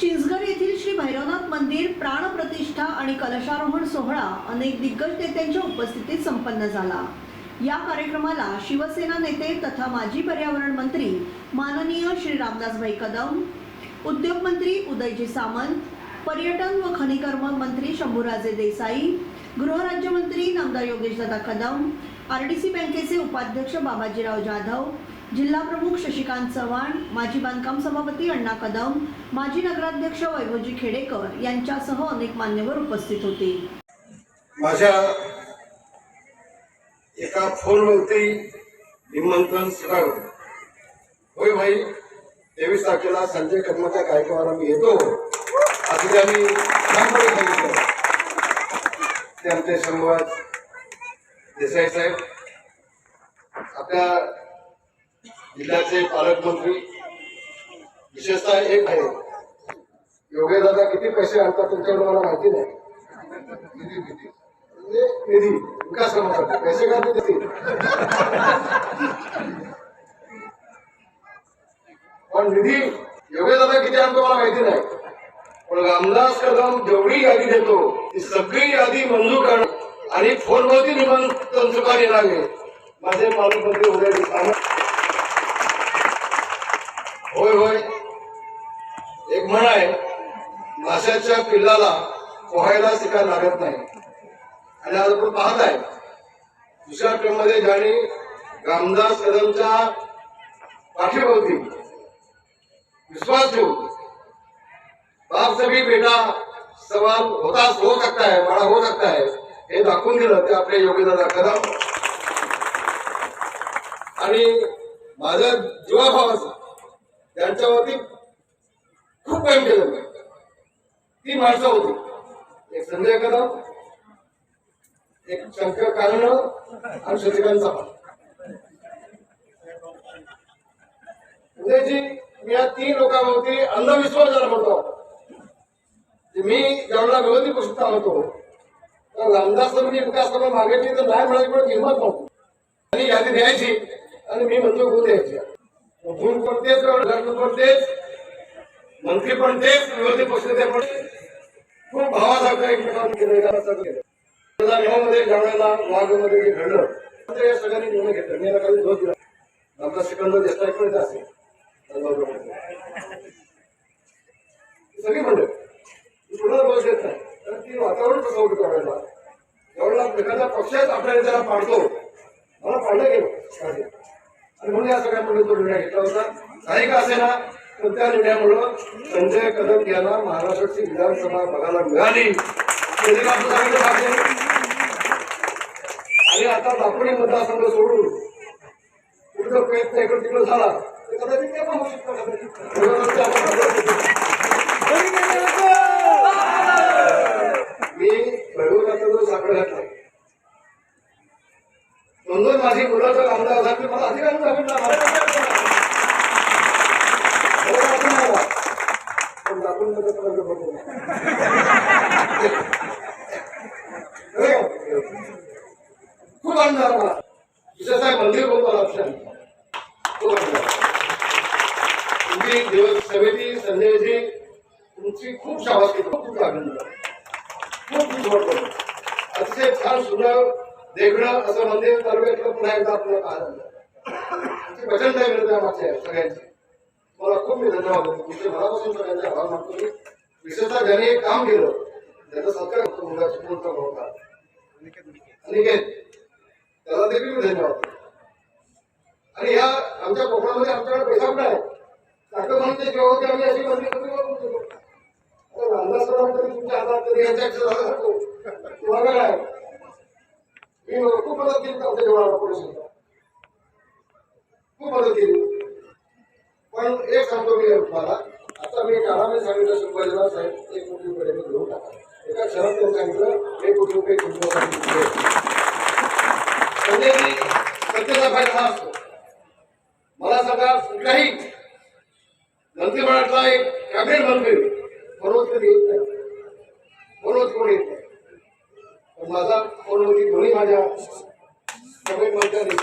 चिंचगड येथील श्री भैरवनाथ मंदिर प्राणप्रतिष्ठा आणि कलशारोहण सोहळा अनेक दिग्गज नेत्यांच्या उपस्थितीत संपन्न झाला. या कार्यक्रमाला शिवसेना नेते तथा माजी पर्यावरण मंत्री माननीय श्री रामदासभाई कदम उद्योग मंत्री उदयजी सामंत पर्यटन व खनिकर्म मंत्री शंभूराजे देसाई गृहराज्यमंत्री नामदार योगेशदादा कदम आरडीसी बँकेचे उपाध्यक्ष बाबाजीराव जाधव जिल्हा प्रमुख शशिकांत चव्हाण माजी बांधकाम सभापती अण्णा कदम माजी नगराध्यक्ष वैभवजी खेडेकर यांच्यासह अनेक मान्यवर उपस्थित होते. माझ्या एका फोनवरती निमंत्रण सुरू होय भाई तेवीस तारखेला संजय कर्माच्या कार्यक्रमाला मी येतो. असं त्यांनी सांगितलं ते आमचे संवाद देसाई साहेब. आपल्या जिल्ह्याचे पालकमंत्री विशेषतः एक आहे. योगे दादा किती पैसे आणतात तुमच्याकडे मला माहिती नाही. निधी म्हणजे निधी विकास कामासाठी पैसे का देतील पण निधी योगे दादा किती आणतो मला माहिती नाही. पण रामदास कदम जेवढी यादी देतो ती सगळी यादी मंजूर करणं आणि फोनवरती निमंत्रण स्वीकार लागेल. माझे पालकमंत्री उदय होय होय. एक म्हण आहे माशाच्या पिल्लाला पोहायला शिकायला लागत नाही. आणि आज आपण पाहत आहे दुसऱ्या क्रम ज्याने रामदास कदमच्या पाठीभोवती विश्वास ठेवून बाप सभी बेटा सवाल होता हो सकता है बडा हो सकता है हे दाखवून दिलं ते आपले योगीदादा कदम. आणि माझ्या जीवाभावाचं त्यांच्यावरती खूप प्रेम केलं ती माणसं होती. एक संजय कदम एक शंकर कारण आणि शशिकांत चव्हाण. उदयजी मी या तीन लोकांवरती अंधविश्वास झाला म्हणतो. मी ज्यावेळेला विरोधी पुस्तक होतो तर रामदास समिती विकास सभा मागायची तर नाही म्हणायची पण किंमत नव्हती. आणि यादी द्यायची आणि मी म्हणतो करून द्यायची. गुण पण लग्न गट मंत्री पण तेच विरोधी पक्ष ते पण खूप भावासारखं एकमेकांना केलं एकाचं केलं. दोन हजार नऊ मध्ये ज्यावेळेला वाघमध्ये जे घडलं ते या सगळ्यांनी निर्णय घेतला. मी याला काही दोष दिला आमचा सिकंदर देसाई पण असेल. सगळी मंडळ कुणाला दोष देत नाही. तर ती वातावरण कसं होतं करायला? एवढा एखादा पक्षच आपल्या त्याला पाडतो. मला पाडलं गेलं. आणि म्हणून या सगळ्या तो निर्णय घेतला होता काही का असे ना पण त्या निर्णयामुळं संजय कदम यांना महाराष्ट्राची विधानसभा बघायला मिळाली? सांगितलं पाहिजे आणि आता दापोली मतदारसंघ सोडून पुढचा प्रयत्न इकडे तिकडे झाला. तर कदाचित ते पण होऊ शकतं. मी भैरवनाथचा जो साकडं घातला म्हणून माझी मुलाचा आमदार झाले मला अधिकार नव्हता पण दाखवून खूप आनंद झाला मला. विशेषतः मंदिर बोलतो लक्षात खूप आनंद तुम्ही दिवस समिती संजयजी तुमची खूप शाबासकी खूप खूप अभिनंदन खूप खूप अतिशय छान सुंदर देखणं असं म्हणजे मंदिर तालुक्यातलं पुन्हा एकदा आपल्याला पाहायला मिळालं वचन नाही मिळत आहे सगळ्यांची. मला खूप मी धन्यवाद देतो. तुमचे मनापासून सगळ्यांचे आभार मानतो मी. विशेषतः ज्याने हे काम केलं त्याचा सत्कार करतो मुलगा चिपळूणचा होता. अनिकेत त्याला देखील मी धन्यवाद देतो. आणि ह्या आमच्या कोकणामध्ये आमच्याकडे पैसा कुठे आहे. ताकद म्हणून ते जेव्हा होते आम्ही अशी मंदिर कधी बोलतो आता रामदास कदम तुमच्या हातात तरी यांच्या तुम्हाला काय? मी खूप मदत केली आमच्या जेवणाला पोलिसांना खूप मदत केली पण एक सांगतो मी तुम्हाला आता मी कानाने सांगितलं सुपरवायझर साहेब एक कोटी रुपये घेऊन टाका एका क्षणात त्यांनी सांगितलं एक कोटी रुपये तुमच्यासाठी मी सत्तेचा फायदा हा असतो मला सांगा कुठल्याही मंत्रिमंडळातला एक कॅबिनेट मंत्री बरोबर कधी येत नाही म्हणून कोण येत नाही माझा फोन फोनवरती दोन्ही माझ्या कॅबिनेट मंत्र्यांनी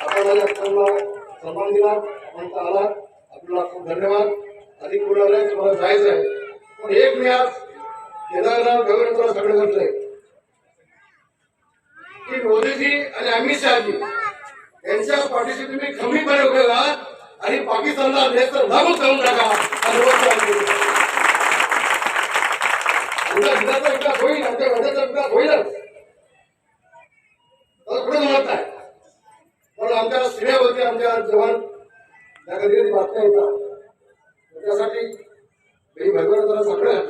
आपण माझ्या फोनला सन्मान दिला म्हणता आला आपल्याला खूप धन्यवाद. अधिक बोलायला तुम्हाला जायचं आहे. पण एक मी आज केदारनाथ गगन तुला सगळं म्हटलंय की मोदीजी आणि अमित शहाजी यांच्या पाठीशी तुम्ही खंबीरपणे उभे आणि पाकिस्तानला नेत्र लागू करून टाका. हा निवडणूक विकास होईल आमच्या राज्याचा विकास होईलच मला म्हणत नाही पण आमच्या सीमेवरती आमच्या जवान त्या कधी बातम्या येतात त्याच्यासाठी मी भगवंताला सगळं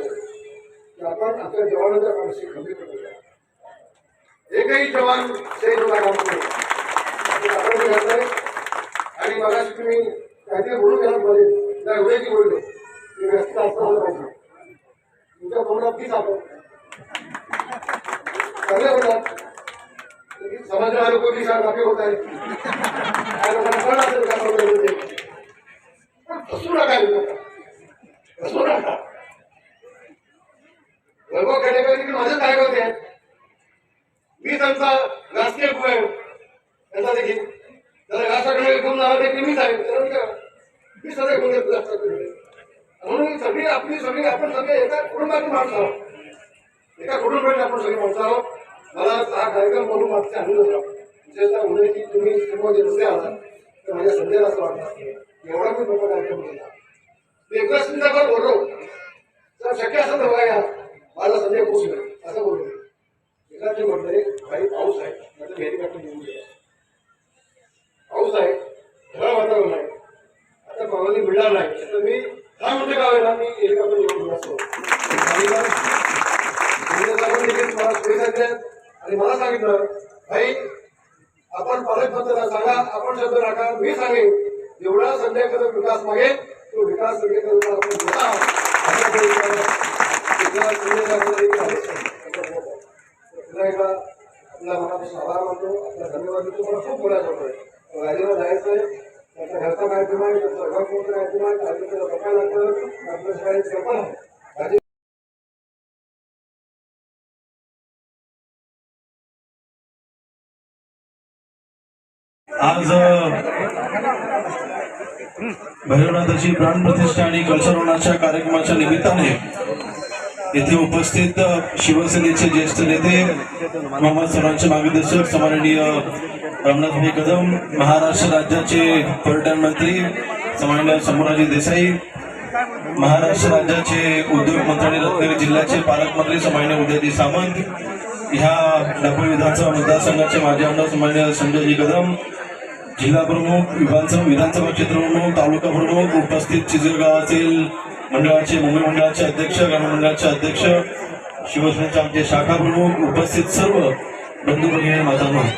की आपण आपल्या जवानाच्या पाठीशी खंबीर करूया एकही जवान शहीद आपण आणि मगाशी तुम्ही काहीतरी बोलू घ्या मध्ये त्या एवढ्याची बोलले व्यस्त असताना पाहिजे तुमच्या तोंडात तीच आपण. चांगलं बोलतात समाजाला लोक विचार बाकी होत आहे. लोकांना कळलं असेल होते पण फसू नका फसू नका. वैभव खेडेकर माझे कार्यकर्ते आहेत. मी त्यांचा राजकीय त्यांचा देखील. त्याला राष्ट्राकडे घेऊन देखील मीच आहे. मी सगळे घेऊन राष्ट्राकडे म्हणून सगळी आपली सगळी आपण सगळे एका कुटुंबातून माणसं आहोत. एका कुटुंबाची आपण सगळे माणसं आहोत. मला हा कार्यक्रम म्हणून मागचे आनंद झाला. विशेषतः उद्याची तुम्ही सिनेमाचे दुसरे आला तर माझ्या संध्याला असं वाटतं की एवढा मी मोठा कार्यक्रम केला. मी एकदाच मी जर बोललो. तर शक्य असं तर बघा या. माझा संजय पोचले असं बोललो एकदा ते म्हटलं काही पाऊस आहे. माझं हेलिकॉप्टर घेऊन गेला. पाऊस आहे. ढळ वातावरण आहे. आता पावली मिळणार नाही. तर मी काय म्हणते का होईना मी आणि मला आणि मला सांगितलं भाई आपण पालकमंत्र्यांना सांगा आपण शब्द राखा. मी सांगेन जेवढा संजय कदम विकास मागेल तो विकास संजय कदम आपण देणार आहोत. आहे. मनापासून आभार मानतो. आपला धन्यवाद देतो. मला खूप बोलायचं होतं. राजेला जायचं आहे त्याचा घरचा कार्यक्रम आहे त्याचा कार्यक्रम आहे बघायला लागतं आहे आज भैरवनाथाची प्राणप्रतिष्ठा आणि कलशरोहणाच्या कार्यक्रमाच्या निमित्ताने येथे उपस्थित शिवसेनेचे ज्येष्ठ नेते मोहम्मद सरांचे मार्गदर्शक सन्माननीय रामनाथभाई कदम महाराष्ट्र राज्याचे पर्यटन मंत्री सन्माननीय शंभूराजे देसाई महाराष्ट्र राज्याचे उद्योग मंत्री रत्नागिरी जिल्ह्याचे पालकमंत्री समान्य उदयजी सामंत ह्या नागपूर विधानसभा मतदारसंघाचे माजी आमदार समान्य संजयजी कदम जिल्हा प्रमुख विधानसभा विधानसभा क्षेत्र प्रमुख तालुका प्रमुख उपस्थित चिजूर गावातील मंडळाचे मुंबई मंडळाचे अध्यक्ष ग्रामीण मंडळाचे अध्यक्ष शिवसेनेचे आमचे शाखा प्रमुख उपस्थित सर्व बंधू भगिनी माझा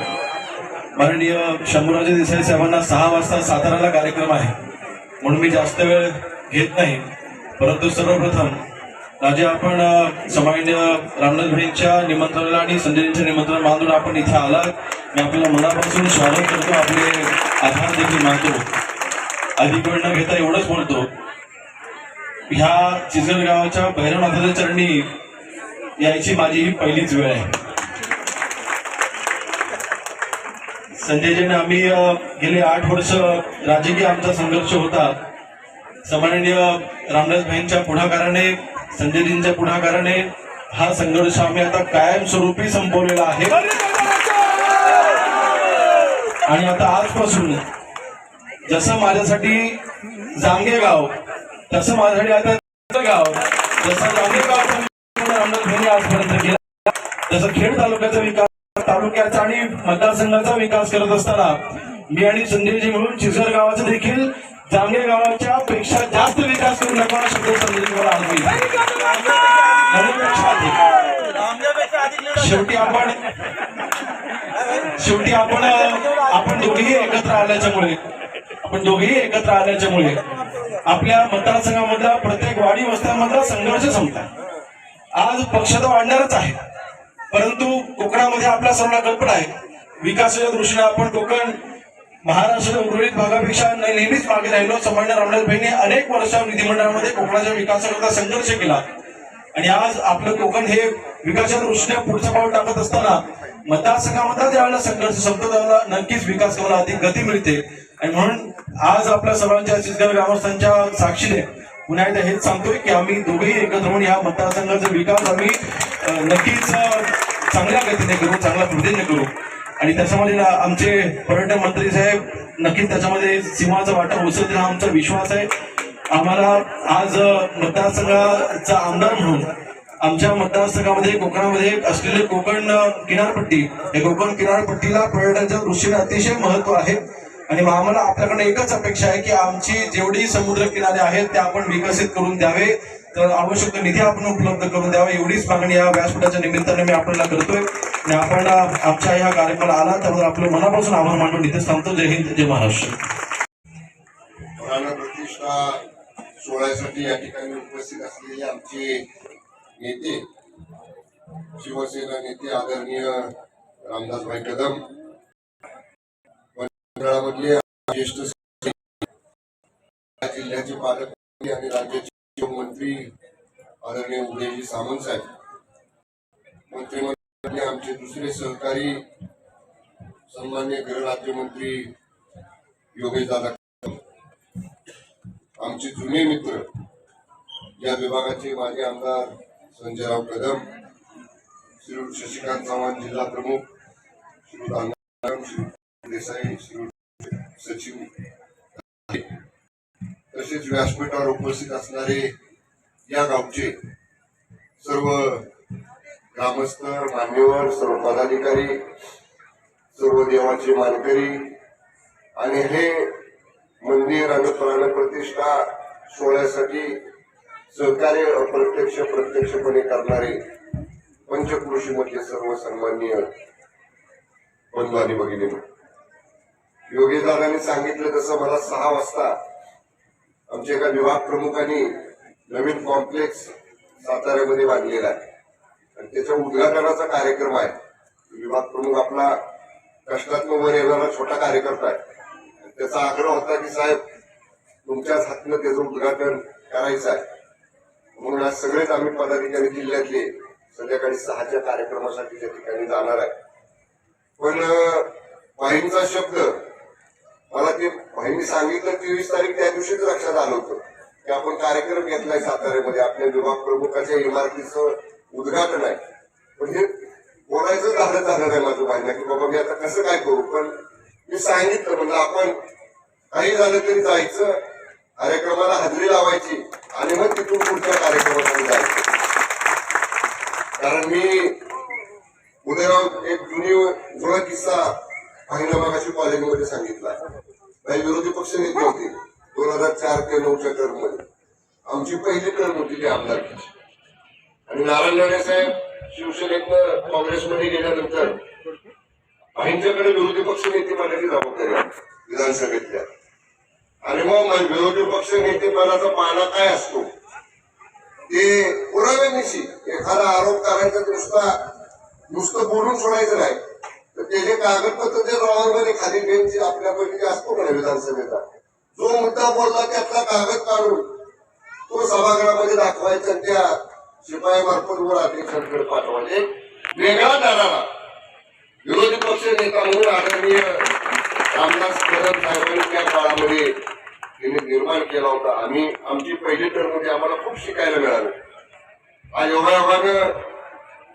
माननीय शंभूराजे देसाई साहेबांना सहा वाजता साताराला कार्यक्रम आहे. म्हणून मी जास्त वेळ घेत नाही. परंतु सर्वप्रथम राजे आपण अ, सन्माननीय रामनाथ भाईंच्या निमंत्रणाला आणि संजयजींच्या निमंत्रण मानून आपण इथे आलात. मी आपल्याला मनापासून स्वागत करतो. आपले आभार देखील मानतो. अधिक वेळ न घेता एवढंच बोलतो. ह्या चिजलगावच्या भैरवनाथाच्या चरणी यायची माझी ही पहिलीच वेळ आहे. संजयजीने आम्ही गेले आठ वर्ष राजकीय आमचा संघर्ष होता. सन्माननीय रामदास भाईंच्या पुढाकाराने संजयजींच्या पुढाकाराने हा संघर्ष आम्ही आता कायमस्वरूपी संपवलेला आहे. आणि आता आजपासून जसं माझ्यासाठी जांगेगाव तसं माझ्यासाठी आता गाव. जसं जांगे गाव आजपर्यंत केला जसं खेड तालुक्याचा विकास तालुक्याचा आणि मतदारसंघाचा विकास करत असताना मी आणि संजयजी मिळून चिसर गावाचा देखील जांगे गावाच्या पेक्षा जास्त विकास करू नका शब्द संजयजी शेवटी आपण शेवटी आपण आपण दोघेही एकत्र आल्याच्यामुळे आपण दोघेही एकत्र आल्याच्यामुळे आपल्या मतदारसंघामधला प्रत्येक वाडी वस्त्यांमधला संघर्ष संपला. आज पक्ष तर वाढणारच आहे. परंतु कोकणामध्ये आपल्या सर्वांना कल्पना आहे. विकासाच्या दृष्टीने आपण कोकण महाराष्ट्राच्या उर्वरित भागापेक्षा नेहमीच मागे राहिलो. समान्य रामनाथ भाईने अनेक वर्ष विधिमंडळामध्ये कोकणाच्या विकासाकरता संघर्ष केला. आणि आज आपलं कोकण हे विकासाच्या दृष्टीने पुढचं पाऊल टाकत असताना मतदारसंघामध्ये ज्यावेळेला संघर्ष संपतो त्यावेळेला नक्कीच विकास करायला अधिक गती मिळते. आणि म्हणून आज आपल्या सर्वांच्या चितगाव ग्रामस्थांच्या साक्षीने पुन्हा एकदा हेच सांगतोय की आम्ही दोघेही एकत्र होऊन या मतदारसंघाचा विकास आम्ही नक्कीच चांगल्या गतीने करू चांगल्या पद्धतीने करू. आणि त्याच्यामध्ये आमचे पर्यटन मंत्री साहेब नक्कीच त्याच्यामध्ये सीमाचा वाटा उचलतील हा आमचा विश्वास आहे. आम्हाला आज मतदारसंघाचा आमदार म्हणून आमच्या मतदारसंघामध्ये कोकणामध्ये असलेले कोकण किनारपट्टी या कोकण किनारपट्टीला पर्यटनाच्या दृष्टीने अतिशय महत्त्व आहे. आणि मग आम्हाला आपल्याकडे एकच अपेक्षा आहे की आमची जेवढी समुद्र किनारे आहेत त्या आपण विकसित करून द्यावे. तर आवश्यक निधी आपण उपलब्ध करून द्यावा. एवढीच मागणी या व्यासपीठाच्या निमित्ताने मी आपल्याला करतोय. आणि आपण आमच्या ह्या कार्यक्रमाला आला त्याबद्दल आपलं मनापासून आभार मानून इथे सांगतो जय हिंद जय महाराष्ट्र. प्राणप्रतिष्ठा सोहळ्यासाठी या ठिकाणी उपस्थित असलेले आमचे नेते शिवसेना नेते आदरणीय रामदासभाई कदम मंडळामधले ज्येष्ठ जिल्ह्याचे पालकमंत्री आणि राज्याचे मंत्री आदरणीय उदयजी सामंत साहेब. मंत्रिमंडळातले आमचे दुसरे सहकारी सन्मान्य गृहराज्यमंत्री योगेश दादा आमचे जुने मित्र या विभागाचे माजी आमदार संजयराव कदम श्री शशिकांत चव्हाण जिल्हा प्रमुख श्री दानव श्री देसाई श्री सचिव. तसेच व्यासपीठावर उपस्थित असणारे या गावचे सर्व ग्रामस्थ मान्यवर सर्व पदाधिकारी सर्व देवाचे मानकरी आणि हे मंदिर आणि प्राणप्रतिष्ठा सोहळ्यासाठी सहकार्य अप्रत्यक्ष प्रत्यक्षपणे करणारे पंचकृषी मधले सर्व सन्माननीय बंधू आणि भगिनी. योगेदादांनी सांगितलं तसं मला सहा वाजता आमच्या एका विभाग प्रमुखांनी नवीन कॉम्प्लेक्स साताऱ्यामध्ये बांधलेला आहे. आणि त्याच्या उद्घाटनाचा कार्यक्रम आहे. विभाग प्रमुख आपला कष्टात्मक वर येणारा छोटा कार्यकर्ता आहे. त्याचा आग्रह होता की साहेब तुमच्याच हातनं त्याचं उद्घाटन करायचं आहे. म्हणून आज सगळेच आम्ही पदाधिकारी जिल्ह्यातले संध्याकाळी सहाच्या कार्यक्रमासाठी त्या ठिकाणी जाणार आहे. पण बाईंचा शब्द मला ते भाईंनी सांगितलं तेवीस तारीख त्या दिवशीच लक्षात आलं होतं. की आपण कार्यक्रम घेतलाय साताऱ्यामध्ये आपल्या विभाग प्रमुखाच्या इमारतीचं उद्घाटन आहे. पण हे बोलायचं झालं झालं नाही माझं भाईंना की बाबा मी आता कसं काय करू? पण मी सांगितलं म्हणजे आपण काही झालं तरी जायचं. कार्यक्रमाला हजेरी लावायची आणि मग तिथून पुढच्या कार्यक्रमासाठी जायचं. कारण मी उदयराव एक जुनी जुळा किस्सा भाईना मागाशी कॉलेजमध्ये सांगितला काही म्हणजे विरोधी पक्ष नेते होते. दोन हजार चार ते नऊच्या टर्ममध्ये. आमची पहिली टर्म होती ती आमदारकीची आणि नारायण राणे साहेब शिवसेनेतनं काँग्रेसमध्ये गेल्यानंतर भाईंच्याकडे विरोधी पक्ष नेते पदाची जबाबदारी विधानसभेतल्या. आणि मग विरोधी पक्ष नेतेपदाचा पाना काय असतो? ते पुराव्यानिशी एखादा आरोप करायचा नुसता नुसतं बोलून सोडायचं नाही. तर त्याचे कागदपत्र जे ड्रॉवरमध्ये खाली बेंच आपल्यापैकी असतो का नाही विधानसभेचा? जो मुद्दा बोलला त्यातला कागद काढून तो सभागृहामध्ये दाखवायचा त्या शिपाई मार्फत वर अध्यक्षांकडे पाठवायचे वेगळा दाराला विरोधी पक्ष नेता म्हणून आदरणीय रामदास कदम साहेबांनी त्या काळामध्ये त्यांनी निर्माण केला होता. आम्ही आमची पहिली टर्ममध्ये आम्हाला खूप शिकायला मिळालं. आज योगायोगानं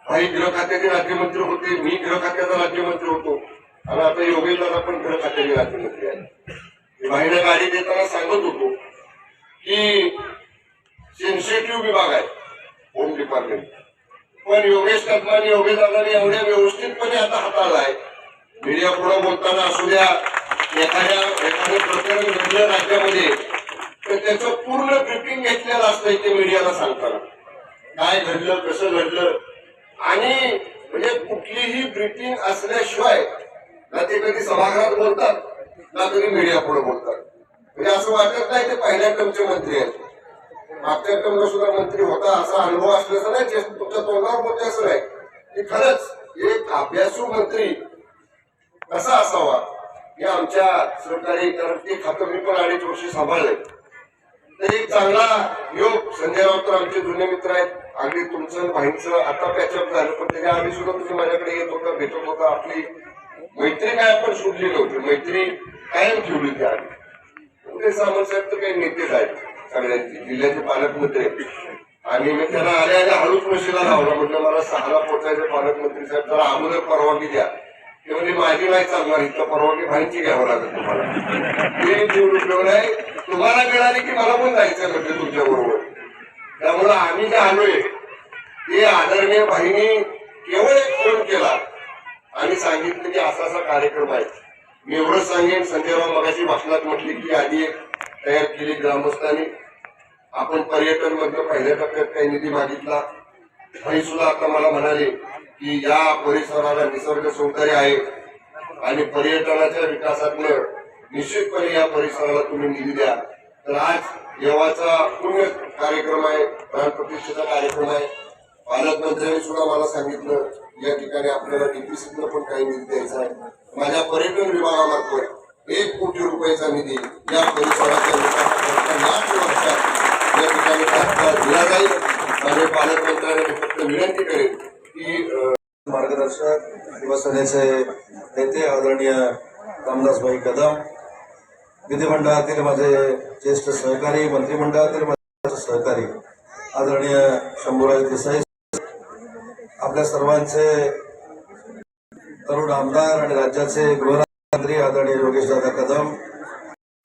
काही गृह खात्याचे राज्यमंत्री होते मी गृह खात्याचा राज्यमंत्री होतो. आणि आता योगेश दादा पण गृह खात्याचे राज्यमंत्री आहेत. बाहेर गाडी देताना सांगत होतो की सेन्सिटिव्ह विभाग आहे होम डिपार्टमेंट पण योगेश कदमानी योगेश दादानी एवढ्या व्यवस्थितपणे आता हाताळलाय मीडिया पुढे बोलताना असू द्या एखाद्या एखादं प्रकरण घडलं राज्यामध्ये तर त्याचं पूर्ण ब्रिफिंग घेतलेलं असतं इथे मीडियाला सांगताना. काय घडलं कसं घडलं आणि म्हणजे कुठलीही ब्रिटिंग असल्याशिवाय ना ते कधी सभागृहात बोलतात ना कधी मीडिया पुढे बोलतात. म्हणजे असं वाटत नाही ते पहिल्या टर्मचे मंत्री आहेत. मागच्या टर्मला सुद्धा मंत्री होता असा अनुभव असल्याचं नाही जे तुमच्या तोंडावर बोलते असं नाही. की खरंच एक अभ्यासू मंत्री कसा असावा हे आमच्या सरकारी कारण ते खातं मी पण अडीच वर्ष सांभाळलंय. एक चांगला योग संजय राऊत तर आमचे जुने मित्र आहेत. अगदी तुमचं आणि भाईंचं आता पॅचअप झालं पण त्याच्या आधी सुद्धा तुम्ही माझ्याकडे येत होता भेटत होता. आपली मैत्री काय आपण सोडली नव्हती. मैत्री कायम ठेवली त्या आधी. ते सामंत साहेब तर काही नेतेच आहेत सगळ्यांची जिल्ह्याचे पालकमंत्री आणि मी त्यांना आल्या आल्या हळूच मशीला लावला म्हटलं मला सहाला पोचायचं पालकमंत्री साहेब जरा अगोदर परवानगी द्या. ते म्हणजे माझी नाही चालणार इथं परवानगी भाईंची घ्यावं लागेल तुम्हाला. ते निवडून नाही तुम्हाला मिळाली की मला पण जायचं म्हणजे तुमच्या बरोबर. त्यामुळं आम्ही जे आलोय ते आदरणीय भाईनी केवळ एक फोन केला. आणि सांगितलं की असा असा कार्यक्रम आहे. मी एवढंच सांगेन संजयराव मगाशी भाषणात म्हटले की आधी एक तयार केली ग्रामस्थांनी. आपण पर्यटन मधलं पहिल्या टप्प्यात काही निधी मागितला. आणि सुद्धा आता मला म्हणाले की या परिसराला निसर्ग सौंदर्य आहे आणि पर्यटनाच्या विकासातनं निश्चितपणे या परिसराला तुम्ही निधी द्या. तर आज देवाचा पुण्य कार्यक्रम आहे प्राणप्रतिष्ठेचा कार्यक्रम आहे. पालकमंत्र्यांनी सुद्धा मला सांगितलं या ठिकाणी आपल्याला डीपीसीतनं पण काही निधी द्यायचा आहे. माझ्या पर्यटन विभागामार्फत एक कोटी रुपयाचा निधी या परिसराच्या विकासात वर्षात या ठिकाणी दिला जाईल. आणि पालकमंत्र्यांना फक्त विनंती करेल की मार्गदर्शक शिवसेनेचे नेते आदरणीय रामदासभाई कदम विधिमंडळातील माझे ज्येष्ठ सहकारी मंत्रिमंडळातील माझे सहकारी आदरणीय शंभूराज देसाई आपल्या सर्वांचे तरुण आमदार आणि राज्याचे गृहमंत्री आदरणीय योगेशदादा कदम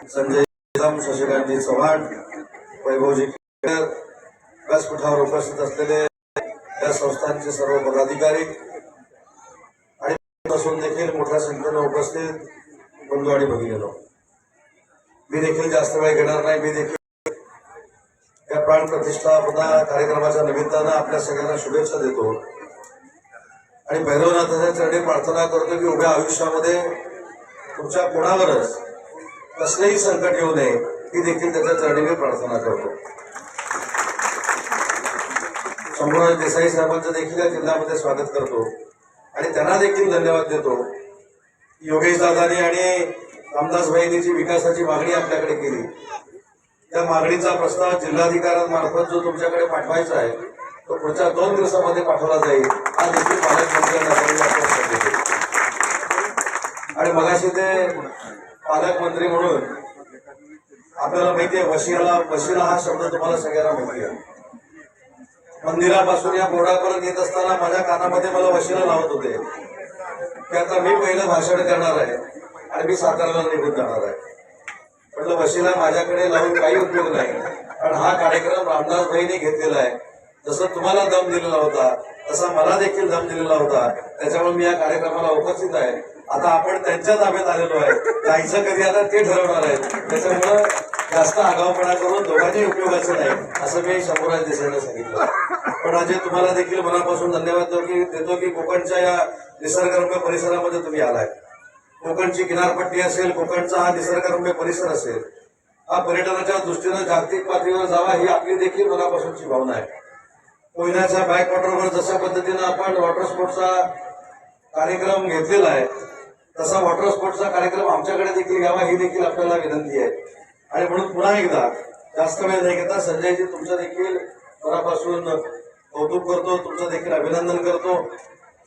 संजय कदम शशिकांतजी चव्हाण वैभवजी केळकर व्यासपीठावर उपस्थित असलेले या संस्थांचे सर्व पदाधिकारी आणि पासून देखील मोठ्या संख्येनं उपस्थित बंधू आणि भगिनीनो. मी देखील जास्त वेळ घेणार नाही. मी देखील या प्राण प्रतिष्ठापना कार्यक्रमाच्या निमित्तानं आपल्या सगळ्यांना शुभेच्छा देतो. आणि भैरवनाथाच्या चरणी प्रार्थना करतो की उभ्या आयुष्यामध्ये तुमच्या कोणावरच कसलेही संकट येऊ नये ही देखील त्याच्या चरणी मी प्रार्थना करतो. शंभूराज देसाई साहेबांचं देखील या जिल्ह्यामध्ये स्वागत करतो. आणि त्यांना देखील धन्यवाद देतो. योगेश दादानी आणि रामदास भाईनीची जी विकासाची मागणी आपल्याकडे केली. त्या मागणीचा प्रस्ताव जिल्हाधिकाऱ्यांमार्फत जो तुमच्याकडे पाठवायचा आहे तो पुढच्या दोन दिवसामध्ये पाठवला जाईल. हा देखील पालकमंत्र्यांना आणि मगाशी ते पालकमंत्री म्हणून आपल्याला माहिती आहे वशिला वशिला हा शब्द तुम्हाला सगळ्यांना माहिती आहे. मंदिरापासून या बोर्डापर्यंत येत असताना माझ्या कानामध्ये मला वशिला लावत होते. की आता मी पहिलं भाषण करणार आहे आणि मी साताऱ्याला निघून जाणार आहे. म्हटलं वशिला माझ्याकडे लावून काही उपयोग नाही. कारण हा कार्यक्रम रामदास भाईने घेतलेला आहे. जसं तुम्हाला दम दिलेला होता तसा मला देखील दम दिलेला होता. त्याच्यामुळे मी या कार्यक्रमाला उपस्थित आहे. आता आपण त्यांच्या ताब्यात आलेलो आहे. जायचं कधी आता ते ठरवणार आहेत त्याच्यामुळं जास्त आगाऊपणा करून दोघांनी उपयोगाचं नाही. असं मी शंभूराज देसाईला सांगितलं. पण अजय तुम्हाला देखील मनापासून धन्यवाद देतो की देतो की कोकणच्या या निसर्गरम्य परिसरामध्ये तुम्ही आलाय. कोकणची किनारपट्टी असेल कोकणचा हा निसर्गरम्य परिसर असेल हा पर्यटनाच्या दृष्टीनं जागतिक पातळीवर जावा ही आपली देखील मनापासूनची भावना आहे. कोयनाच्या बॅकवॉटरवर जशा पद्धतीनं आपण वॉटर स्पोर्टचा कार्यक्रम घेतलेला आहे तसा वॉटर स्पोर्टचा कार्यक्रम आमच्याकडे देखील घ्यावा ही देखील आपल्याला विनंती आहे. आणि म्हणून पुन्हा एकदा जास्त वेळ नाही घेता संजयजी तुमचं देखील मनापासून कौतुक करतो तुमचं देखील अभिनंदन करतो.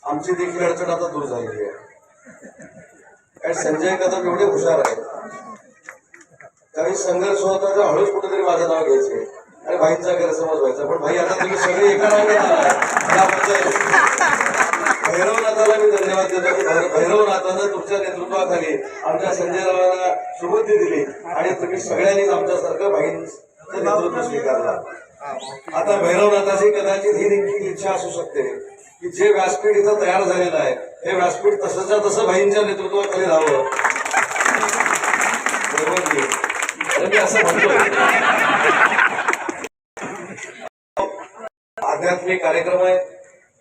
आमची देखील अडचण आता दूर झालेली आहे. कारण संजय कदम एवढे हुशार आहेत. काही संघर्ष होता तर हळूच कुठेतरी माझं नाव घ्यायचे. आणि भाईंचा गैरसमज व्हायचा. पण भाई आता तुम्ही सगळे एका नाव घेतला भैरवनाथाला मी धन्यवाद देतो भैरवनाथानं तुमच्या नेतृत्वाखाली आमच्या संजयरावांना शुभेच्छा दिली आणि तुम्ही सगळ्यांनीच आमच्यासारखं भाईंचं नेतृत्व स्वीकारला. आता भैरवनाथाची कदाचित ही देखील इच्छा असू शकते की जे व्यासपीठ इथं तयार झालेलं आहे हे व्यासपीठ तसंच्या तसं भाईंच्या नेतृत्वाखाली राहावं. तर मी असं म्हणतो. आध्यात्मिक कार्यक्रम आहे.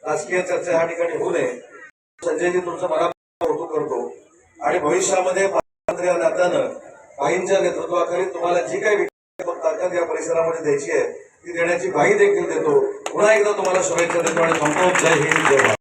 राजकीय चर्चा ह्या ठिकाणी होऊ नये. संजयजी तुमचं मला कौतुक करतो. आणि भविष्यामध्ये पालकमंत्री या नात्यानं भाईंच्या नेतृत्वाखाली तुम्हाला जी काही ताकद या परिसरामध्ये द्यायची आहे ती देण्याची भाई देखील देतो. पुन्हा एकदा तुम्हाला शुभेच्छा देतो आणि थांबतो जय हिंद जय